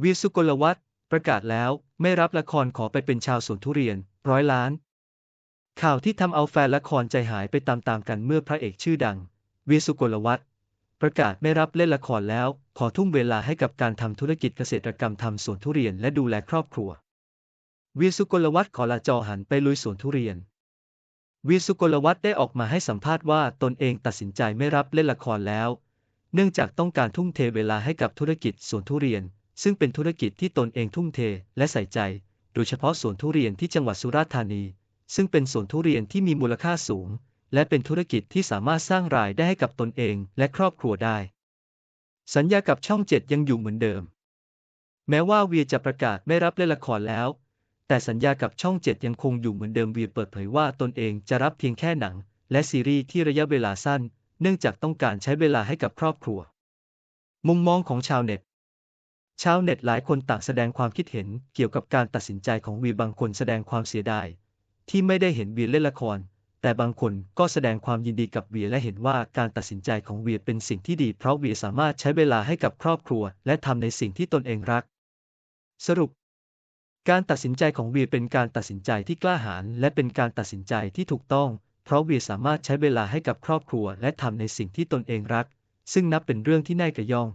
เวีสุกลวัฒน์ประกาศแล้วไม่รับละครขอไปเป็นชาวสวนทุเรียน ร้อยล้าน ข่าวที่ทำเอาแฟนละครใจหายไปตามๆกันเมื่อพระเอกชื่อดังเวีสุกลวัฒน์ประกาศไม่รับเล่นละครแล้ว ขอทุ่มเวลาให้กับการทำธุรกิจเกษตรกรรมทำสวนทุเรียนและดูแลครอบครัวเวีสุกลวัฒน์ขอลาจอหันไปลุยสวนทุเรียนเวีสุกลวัฒน์ได้ออกมาให้สัมภาษณ์ว่าตนเองตัดสินใจไม่รับเล่นละครแล้ว เนื่องจากต้องการทุ่มเทเวลาให้กับธุรกิจสวนทุเรียน ซึ่งเป็นธุรกิจที่ตนเองทุ่มเทและใส่ใจ โดยเฉพาะสวนทุเรียนที่จังหวัดสุราษฎร์ธานี ซึ่งเป็นสวนทุเรียนที่มีมูลค่าสูง และเป็นธุรกิจที่สามารถสร้างรายได้ให้กับตนเองและครอบครัวได้ สัญญากับช่องเจ็ดยังอยู่เหมือนเดิม แม้ว่าเวียจะประกาศไม่รับเล่นละครแล้ว แต่สัญญากับช่องเจ็ดยังคงอยู่เหมือนเดิมเวียเปิดเผยว่าตนเองจะรับเพียงแค่หนัง และซีรีส์ที่ระยะเวลาสั้น เนื่องจากต้องการใช้เวลาให้กับครอบครัว มุมมองของชาวเน็ต ชาวเน็ตหลายคนต่างแสดงความคิดเห็นเกี่ยวกับการตัดสินใจของวีบางคนแสดงความเสียดาย ที่ไม่ได้เห็นวีเล่นละคร แต่บางคนก็แสดงความยินดีกับวีและเห็นว่าการตัดสินใจของวีเป็นสิ่งที่ดีเพราะวีสามารถใช้เวลาให้กับครอบครัว และทำในสิ่งที่ตนเองรัก สรุป การตัดสินใจของวีเป็นการตัดสินใจที่กล้าหาญและเป็นการตัดสินใจที่ถูกต้อง เพราะวีสามารถใช้เวลาให้กับครอบครัว และทำในสิ่งที่ตนเองรัก ซึ่งนับเป็นเรื่องที่น่ากระยอง